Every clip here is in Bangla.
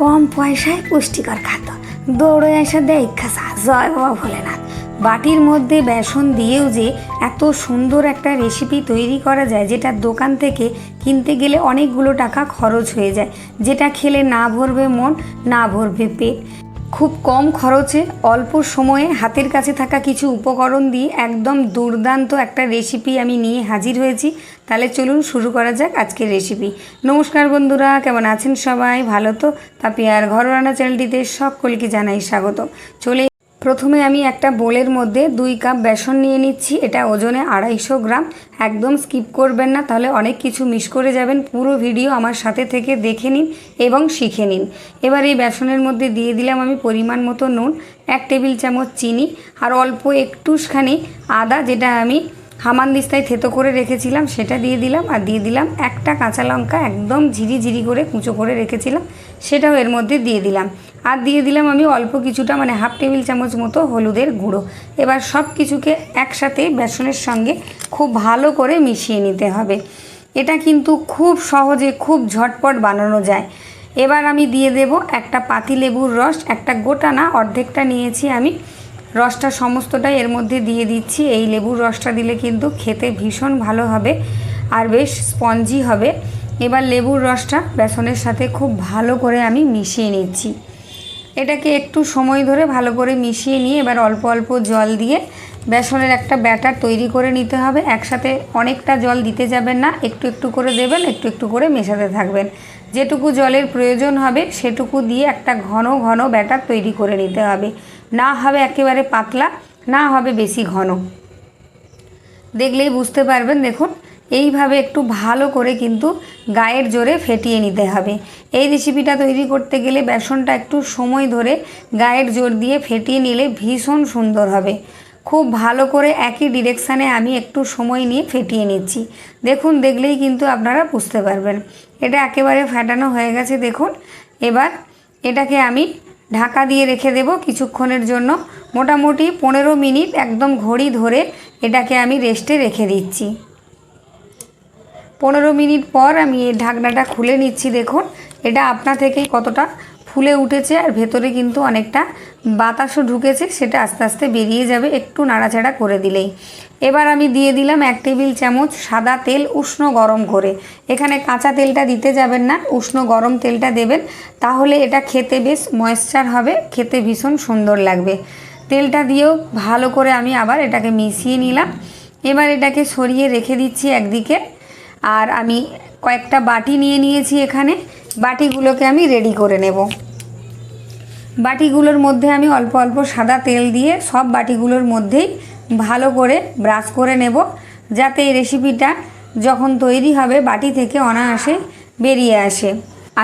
কম পয়সায় পুষ্টিকর খাদ্য। দৌড়ে এসে দেয় খাসা, জয় বাবা ভোলেনাথ। বাটির মধ্যে বেসন দিয়েও যে এত সুন্দর একটা রেসিপি তৈরি করা যায়, যেটা দোকান থেকে কিনতে গেলে অনেকগুলো টাকা খরচ হয়ে যায়, যেটা খেলে না ভরবে মন, না ভরবে পেট। খুব কম খরচে অল্প সময়ে হাতের কাছে থাকা কিছু উপকরণ দিয়ে একদম দুর্দান্ত একটা রেসিপি আমি নিয়ে হাজির হয়েছি। তাহলে চলুন শুরু করা যাক আজকের রেসিপি নমস্কার বন্ধুরা, কেমন আছেন সবাই? ভালো তো? তাপিয়ার ঘর রান্না চ্যানেলটিতে সকলকে জানাই স্বাগত। চলে প্রথমে আমি একটা বোলের মধ্যে দুই কাপ বেসন নিয়ে নিচ্ছি। এটা ওজনে আড়াইশো গ্রাম। একদম স্কিপ করবেন না, তাহলে অনেক কিছু মিস করে যাবেন। পুরো ভিডিও আমার সাথে থেকে দেখে নিন এবং শিখে নিন। এবার এই বেসনের মধ্যে দিয়ে দিলাম আমি পরিমাণ মতো নুন, এক টেবিল চামচ চিনি, আর অল্প একটুখানি আদা, যেটা আমি হামানদিস্তায় থেতো করে রেখেছিলাম, সেটা দিয়ে দিলাম আর দিয়ে দিলাম একটা কাঁচা লঙ্কা একদম ঝিরি ঝিরি করে কুচো করে রেখেছিলাম, সেটাও এর মধ্যে দিয়ে দিলাম। আর দিয়ে দিলাম আমি অল্প কিছুটা মানে হাফ টেবিল চামচ মতো হলুদের গুঁড়ো। এবার সব কিছুকে একসাথে বেসনের সঙ্গে খুব ভালো করে মিশিয়ে নিতে হবে। এটা কিন্তু খুব সহজে খুব ঝটপট বানানো যায়। এবার আমি দিয়ে দেব একটা পাতি লেবুর রস, একটা গোটা না অর্ধেকটা নিয়েছি আমি। রসটা সমস্তটাই এর মধ্যে দিয়ে দিচ্ছি। এই লেবুর রসটা দিলে কিন্তু খেতে ভীষণ ভালো হবে আর বেশ স্পঞ্জি হবে। এবার লেবুর রসটা বেসনের সাথে খুব ভালো করে আমি মিশিয়ে নিচ্ছি। এটাকে একটু সময় ধরে ভালো করে মিশিয়ে নিয়ে এবার অল্প অল্প জল দিয়ে বেসনের একটা ব্যাটার তৈরি করে নিতে হবে। একসাথে অনেকটা জল দিতে যাবেন না, একটু একটু করে দেবেন, একটু একটু করে মেশাতে থাকবেন। যেটুকু জলের প্রয়োজন হবে, সেটুকু দিয়ে একটা ঘন ঘন ব্যাটার তৈরি করে নিতে হবে। না হবে একেবারে পাতলা, না হবে বেশি ঘন। দেখলেই বুঝতে পারবেন, দেখুন, এইভাবে একটু ভালো করে কিন্তু গায়ের জোরে ফেটিয়ে নিতে হবে। এই রেসিপিটা তৈরি করতে গেলে বেসনটা একটু সময় ধরে গায়ের জোর দিয়ে ফেটিয়ে নিলে ভীষণ সুন্দর হবে। খুব ভালো করে একই ডিরেকশানে আমি একটু সময় নিয়ে ফেটিয়ে নিচ্ছি। দেখুন, দেখলেই কিন্তু আপনারা বুঝতে পারবেন। এটা একেবারে ফাটানো হয়ে গেছে, দেখুন। এবার এটাকে আমি ঢাকা দিয়ে রেখে দেব কিছুক্ষণের জন্য। মোটামুটি পনেরো মিনিট একদম ঘড়ি ধরে এটাকে আমি রেস্টে রেখে দিচ্ছি। পনেরো মিনিট পর আমি এই ঢাকনাটা খুলে নিচ্ছি, দেখুন। এটা আপনা থেকেই কতটা ফুলে উঠেছে আর ভেতরে কিন্তু অনেকটা বাতাসও ঢুকেছে, সেটা আস্তে আস্তে বেরিয়ে যাবে একটু নাড়াচাড়া করে দিলেই। এবার আমি দিয়ে দিলাম এক টেবিল চামচ সাদা তেল উষ্ণ গরম করে এখানে কাঁচা তেলটা দিতে যাবেন না, উষ্ণ গরম তেলটা দেবেন। তাহলে এটা খেতে বেশ ময়েশ্চার হবে, খেতে ভীষণ সুন্দর লাগবে। তেলটা দিয়েও ভালো করে আমি আবার এটাকে মিশিয়ে নিলাম। এবার এটাকে সরিয়ে রেখে দিচ্ছি একদিকে। আর আমি কয়েকটা বাটি নিয়ে নিয়েছি এখানে। বাটিগুলোকে আমি রেডি করে নেব। বাটিগুলোর মধ্যে আমি অল্প অল্প সাদা তেল দিয়ে সব বাটিগুলোর মধ্যেই ভালো করে ব্রাশ করে নেব, যাতে এই রেসিপিটা যখন তৈরি হবে বাটি থেকে অনায়াসে বেরিয়ে আসে।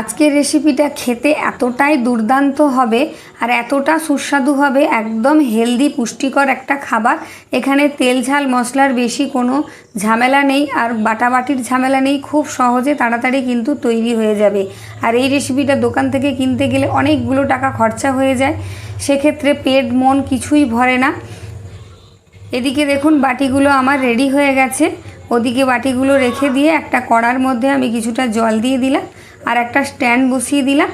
আজকের রেসিপিটা খেতে এতটাই দুর্দান্ত হবে আর এতটা সুস্বাদু হবে, একদম হেলদি পুষ্টিকর একটা খাবার। এখানে তেল ঝাল মশলার বেশি কোনো ঝামেলা নেই আর বাটাবাটির ঝামেলা নেই, খুব সহজে তাড়াতাড়ি কিন্তু তৈরি হয়ে যাবে। আর এই রেসিপিটা দোকান থেকে কিনতে গেলে অনেকগুলো টাকা খরচা হয়ে যায়। সেক্ষেত্রে পেট, মন কিছুই ভরে না। এদিকে দেখুন বাটিগুলো আমার রেডি হয়ে গেছে। ওদিকে বাটিগুলো রেখে দিয়ে একটা কড়ার মধ্যে আমি কিছুটা জল দিয়ে দিলাম আর একটা স্ট্যান্ড বসিয়ে দিলাম।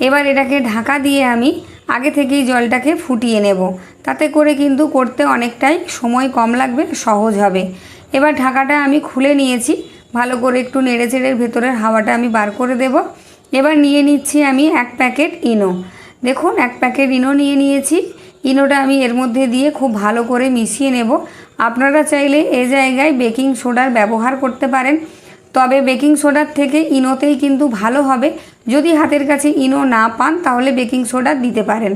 এবার এটাকে ঢাকা দিয়ে আমি আগে থেকেই জলটাকে ফুটিয়ে নেব। তাতে করে কিন্তু করতে অনেকটাই সময় কম লাগবে, সহজ হবে। এবার ঢাকাটা আমি খুলে নিয়েছি। ভালো করে একটু নেড়ে চেড়ে ভেতরের হাওয়াটা আমি বার করে দেব। এবার নিয়ে নিচ্ছি আমি এক প্যাকেট ইনো। দেখুন, এক প্যাকেট ইনো নিয়ে নিয়েছি। ইনোটা আমি এর মধ্যে দিয়ে খুব ভালো করে মিশিয়ে নেব। আপনারা চাইলে এ জায়গায় বেকিং সোডার ব্যবহার করতে পারেন। তবে বেকিং সোডার থেকে ইনোতেই কিন্তু ভালো হবে। যদি হাতের কাছে ইনো না পান, তাহলে বেকিং সোডা দিতে পারেন।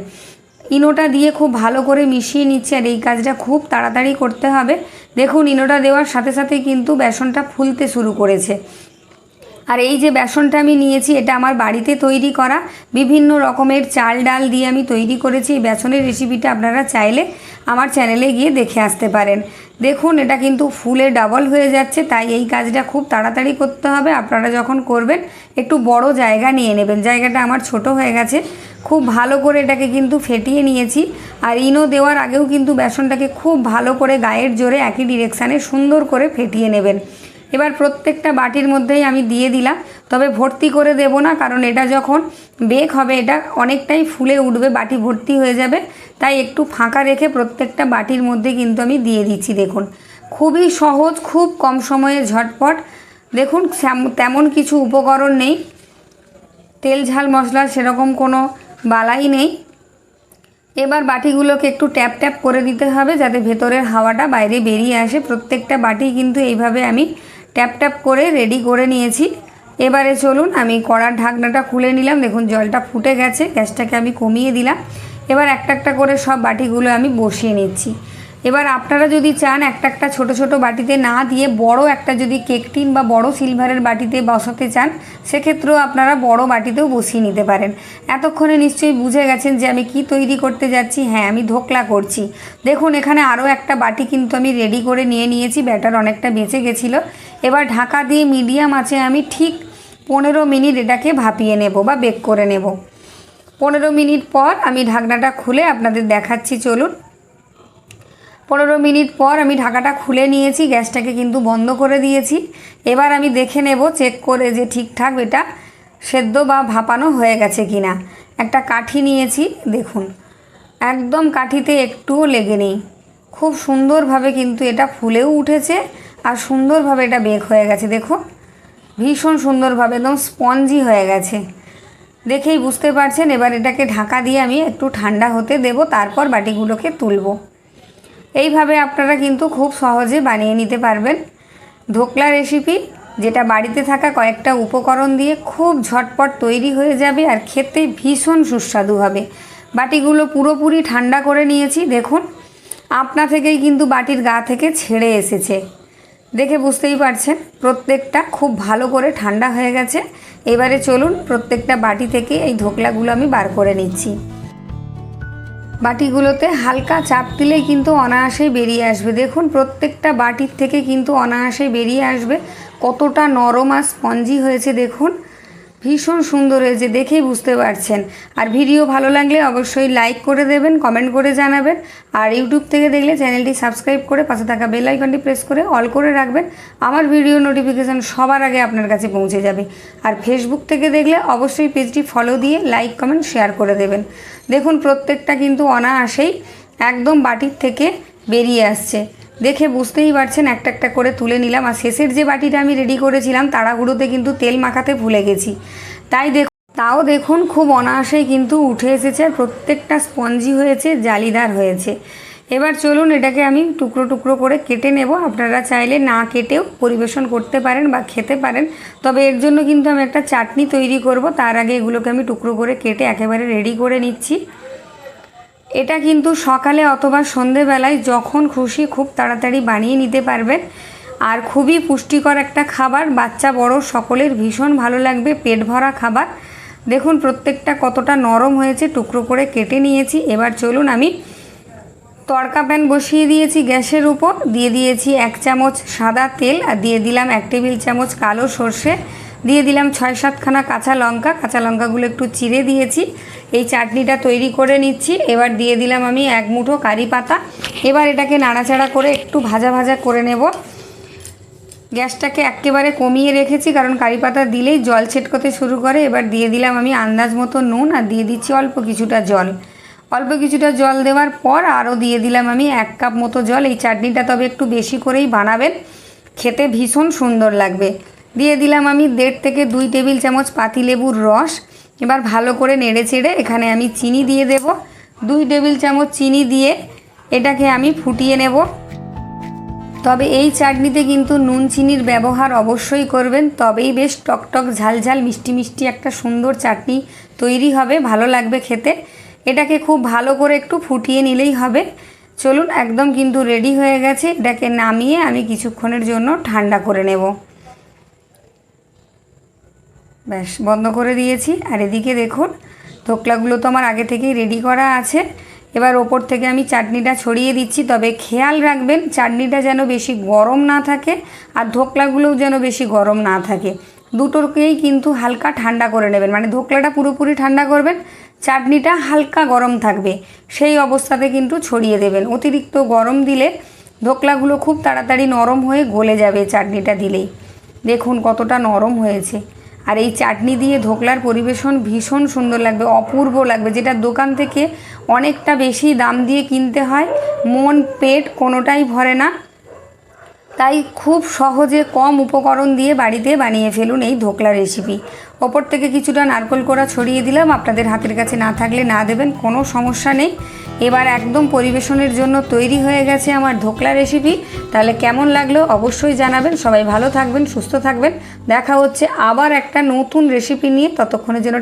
ইনোটা দিয়ে খুব ভালো করে মিশিয়ে নিচ্ছে আর এই কাজটা খুব তাড়াতাড়ি করতে হবে। দেখুন, ইনোটা দেওয়ার সাথে সাথে কিন্তু বেসনটা ফুলতে শুরু করেছে। আর এই যে বেসনটা আমি নিয়েছি, এটা আমার বাড়িতে তৈরি করা। বিভিন্ন রকমের চাল ডাল দিয়ে আমি তৈরি করেছি। এই বেসনের রেসিপিটা আপনারা চাইলে আমার চ্যানেলে গিয়ে দেখে আসতে পারেন। দেখুন, এটা কিন্তু ফুলে ডাবল হয়ে যাচ্ছে, তাই এই কাজটা খুব তাড়াতাড়ি করতে হবে। আপনারা যখন করবেন, একটু বড় জায়গা নিয়ে নেবেন। জায়গাটা আমার ছোট হয়ে গেছে। খুব ভালো করে এটাকে কিন্তু ফেটিয়ে নিয়েছি। আর ইনো দেওয়ার আগেও কিন্তু বেসনটাকে খুব ভালো করে গায়ের জোরে একই ডিরেকশানে সুন্দর করে ফেটিয়ে নেবেন। এবার প্রত্যেকটা বাটির মধ্যেই আমি দিয়ে দিলাম, তবে ভর্তি করে দেব না, কারণ এটা যখন বেক হবে, এটা অনেকটাই ফুলে উঠবে, বাটি ভর্তি হয়ে যাবে। তাই একটু ফাঁকা রেখে প্রত্যেকটা বাটির মধ্যে কিন্তু আমি দিয়ে দিচ্ছি, দেখুন। খুবই সহজ, খুব কম সময়ে ঝটপট। দেখুন তেমন কিছু উপকরণ নেই। তেল, ঝাল, মশলা সেরকম কোনো বালাই নেই। এবার বাটিগুলোকে একটু ট্যাপ ট্যাপ করে দিতে হবে, যাতে ভেতরের হাওয়াটা বাইরে বেরিয়ে আসে। প্রত্যেকটা বাটি কিন্তু এইভাবে আমি ট্যাপ ট্যাপ করে রেডি করে নিয়েছি। এবারে চলুন, আমি কড়ার ঢাকনাটা খুলে নিলাম। দেখুন, জলটা ফুটে গেছে, গ্যাসটাকে আমি কমিয়ে দিলাম। এবার একটা একটা করে সব বাটিগুলো আমি বসিয়ে নিচ্ছি। এবার আপনারা যদি চান একটা একটা ছোট ছোট বাটিতে না দিয়ে বড় একটা যদি কেক টিন বা বড় সিলভারের বাটিতে বসাতে চান, সেক্ষেত্রেও আপনারা বড় বাটিতেও বসিয়ে নিতে পারেন। এতক্ষণে নিশ্চয়ই বুঝে গেছেন যে আমি কি তৈরি করতে যাচ্ছি। হ্যাঁ আমি ধোকলা করছি। দেখুন, এখানে আরও একটা বাটি কিন্তু আমি রেডি করে নিয়ে নিয়েছি। ব্যাটার অনেকটা বেঁচে গেছিল। এবার ঢাকা দিয়ে মিডিয়াম আছে, আমি ঠিক পনেরো মিনিট এটাকে ভাপিয়ে নেব বা বেক করে নেব। পনেরো মিনিট পর আমি ঢাকনাটা খুলে আপনাদের দেখাচ্ছি, চলুন। পনেরো মিনিট পর আমি ঢাকাটা খুলে নিয়েছি, গ্যাসটাকে কিন্তু বন্ধ করে দিয়েছি। এবার আমি দেখে নেব, চেক করে যে ঠিকঠাক এটা সেদ্ধ বা ভাপানো হয়ে গেছে কি না একটা কাঠি নিয়েছি, দেখুন। একদম কাঠিতে একটুও লেগে নেই। খুব সুন্দরভাবে কিন্তু এটা ফুলেও উঠেছে। আর সুন্দরভাবে এটা বেক হয়ে গেছে দেখুন ভীষণ সুন্দরভাবে একদম স্পঞ্জি হয়ে গেছে। দেখেই বুঝতে পারছেন, এবার এটাকে ঢাকা দিয়ে আমি একটু ঠান্ডা হতে দেব, তারপর বাটিগুলোকে তুলব। এইভাবে আপনারা কিন্তু খুব সহজে বানিয়ে নিতে পারবেন। ধোকলা রেসিপি যেটা বাড়িতে থাকা কয়েকটা উপকরণ দিয়ে খুব ঝটপট তৈরি হয়ে যাবে আর খেতে ভীষণ সুস্বাদু হবে। বাটিগুলো পুরোপুরি ঠান্ডা করে নিয়েছি, দেখুন। আপনা থেকেই কিন্তু বাটির গা থেকে ছেড়ে এসেছে। দেখে বুঝতেই পারছেন, প্রত্যেকটা খুব ভালো করে ঠান্ডা হয়ে গেছে। এবারে চলুন প্রত্যেকটা বাটি থেকে এই ধোকলাগুলো আমি বার করে নিচ্ছি। বাটিগুলোতে হালকা চাপ দিলেই কিন্তু অনায়াসেই বেরিয়ে আসবে। দেখুন, প্রত্যেকটা বাটির থেকে কিন্তু অনায়াসেই বেরিয়ে আসবে। কতটা নরম আর স্পঞ্জি হয়েছে, দেখুন। ভীষণ সুন্দর হয়েছে, দেখেই বুঝতে পারছেন। আর ভিডিও ভালো লাগলে অবশ্যই লাইক করে দেবেন কমেন্ট করে জানাবেন। আর ইউটিউব থেকে দেখলে চ্যানেলটি সাবস্ক্রাইব করে পাশে থাকা বেল আইকনটি প্রেস করে অল করে রাখবেন। আমার ভিডিও নোটিফিকেশান সবার আগে আপনার কাছে পৌঁছে যাবে। আর ফেসবুক থেকে দেখলে অবশ্যই পেজটি ফলো দিয়ে লাইক কমেন্ট শেয়ার করে দেবেন। দেখুন প্রত্যেকটা কিন্তু অনায়াসেই একদম বাটির থেকে বেরিয়ে আসছে। দেখে বুঝতেই পারছেন, একটা একটা করে তুলে নিলাম। আর শেষের যে বাটিটা আমি রেডি করেছিলাম তাড়াহুড়োতে কিন্তু তেল মাখাতে ভুলে গেছি। তাই দেখ তাও দেখুন, খুব অনায়াসেই কিন্তু উঠে এসেছে আর প্রত্যেকটা স্পঞ্জি হয়েছে, জালিদার হয়েছে। এবার চলুন, এটাকে আমি টুকরো টুকরো করে কেটে নেব। আপনারা চাইলে না কেটেও পরিবেশন করতে পারেন বা খেতে পারেন। তবে এর জন্য কিন্তু আমি একটা চাটনি তৈরি করব। তার আগে এগুলোকে আমি টুকরো করে কেটে একেবারে রেডি করে নিচ্ছি। এটা কিন্তু সকালে অথবা সন্ধেবেলায় যখন খুশি খুব তাড়াতাড়ি বানিয়ে নিতে পারবেন। আর খুবই পুষ্টিকর একটা খাবার, বাচ্চা, বড় সকলের ভীষণ ভালো লাগবে পেট ভরা খাবার। দেখুন প্রত্যেকটা কতটা নরম হয়েছে, টুকরো করে কেটে নিয়েছি। এবার চলুন আমি তড়কা প্যান বসিয়ে দিয়েছি গ্যাসের উপর। দিয়ে দিয়েছি এক চামচ সাদা তেল আর দিয়ে দিলাম এক টেবিল চামচ কালো সর্ষে। দিয়ে দিলাম ছয় সাতখানা কাঁচা লঙ্কা। কাঁচা লঙ্কাগুলো একটু চিড়ে দিয়েছি। এই চাটনিটা তৈরি করে নিচ্ছি। এবার দিয়ে দিলাম আমি এক মুঠো কারি পাতা। এবার এটাকে নাড়াচাড়া করে একটু ভাজা ভাজা করে নেব। গ্যাসটাকে একেবারে কমিয়ে রেখেছি, কারণ কারি পাতা দিলেই জল ছেটকতে শুরু করে। এবার দিয়ে দিলাম আমি আন্দাজ মতো নুন আর দিয়ে দিচ্ছি অল্প কিছুটা জল। অল্প কিছুটা জল দেওয়ার পর আরও দিয়ে দিলাম আমি এক কাপ মতো জল। এই চাটনিটা তবে একটু বেশি করেই বানাবেন। খেতে ভীষণ সুন্দর লাগবে। দিয়ে দিলাম আমি দেড় থেকে দুই টেবিল চামচ পাতিলেবুর রস। এবার ভালো করে নেড়ে চেড়ে এখানে আমি চিনি দিয়ে দেব। দুই টেবিল চামচ চিনি দিয়ে এটাকে আমি ফুটিয়ে নেব। তবে এই চাটনিতে কিন্তু নুন চিনির ব্যবহার অবশ্যই করবেন। তবেই বেশ টকটক, ঝালঝাল, মিষ্টি মিষ্টি একটা সুন্দর চাটনি তৈরি হবে, ভালো লাগবে খেতে। এটাকে খুব ভালো করে একটু ফুটিয়ে নিলেই হবে। চলুন, একদম কিন্তু রেডি হয়ে গেছে। এটাকে নামিয়ে আমি কিছুক্ষণের জন্য ঠান্ডা করে নেব। ব্যাস, বন্ধ করে দিয়েছি। আর এদিকে দেখুন ধোকলাগুলো তো আমার আগে থেকেই রেডি করা আছে। এবার ওপর থেকে আমি চাটনিটা ছড়িয়ে দিচ্ছি। তবে খেয়াল রাখবেন, চাটনিটা যেন বেশি গরম না থাকে আর ধোকলাগুলোও যেন বেশি গরম না থাকে। দুটোকেই কিন্তু হালকা ঠান্ডা করে নেবেন। মানে ধোকলাটা পুরোপুরি ঠান্ডা করবেন, চাটনিটা হালকা গরম থাকবে। সেই অবস্থাতে কিন্তু ছড়িয়ে দেবেন। অতিরিক্ত গরম দিলে ধোকলাগুলো খুব তাড়াতাড়ি নরম হয়ে গলে যাবে চাটনিটা দিলেই। দেখুন কতটা নরম হয়েছে। আর এই চাটনি দিয়ে ধোকলার পরিবেশন ভীষণ সুন্দর লাগবে, অপূর্ব লাগবে, যেটা দোকান থেকে অনেকটা বেশি দাম দিয়ে কিনতে হয়। মন, পেট কোনোটাই ভরে না। তাই খুব সহজে কম উপকরণ দিয়ে বাড়িতে বানিয়ে ফেলুন এই ধোকলা রেসিপি ওপর থেকে কিছুটা নারকোল কোড়া ছড়িয়ে দিলাম। আপনাদের হাতের কাছে না থাকলে না দেবেন, কোনো সমস্যা নেই। এবার একদম পরিবেশনের জন্য তৈরি হয়ে গেছে আমার ধোকলা রেসিপি তাহলে কেমন লাগল অবশ্যই জানাবেন। সবাই ভালো থাকবেন, সুস্থ থাকবেন। দেখা হচ্ছে আবার একটা নতুন রেসিপি নিয়ে। ততক্ষণের জন্য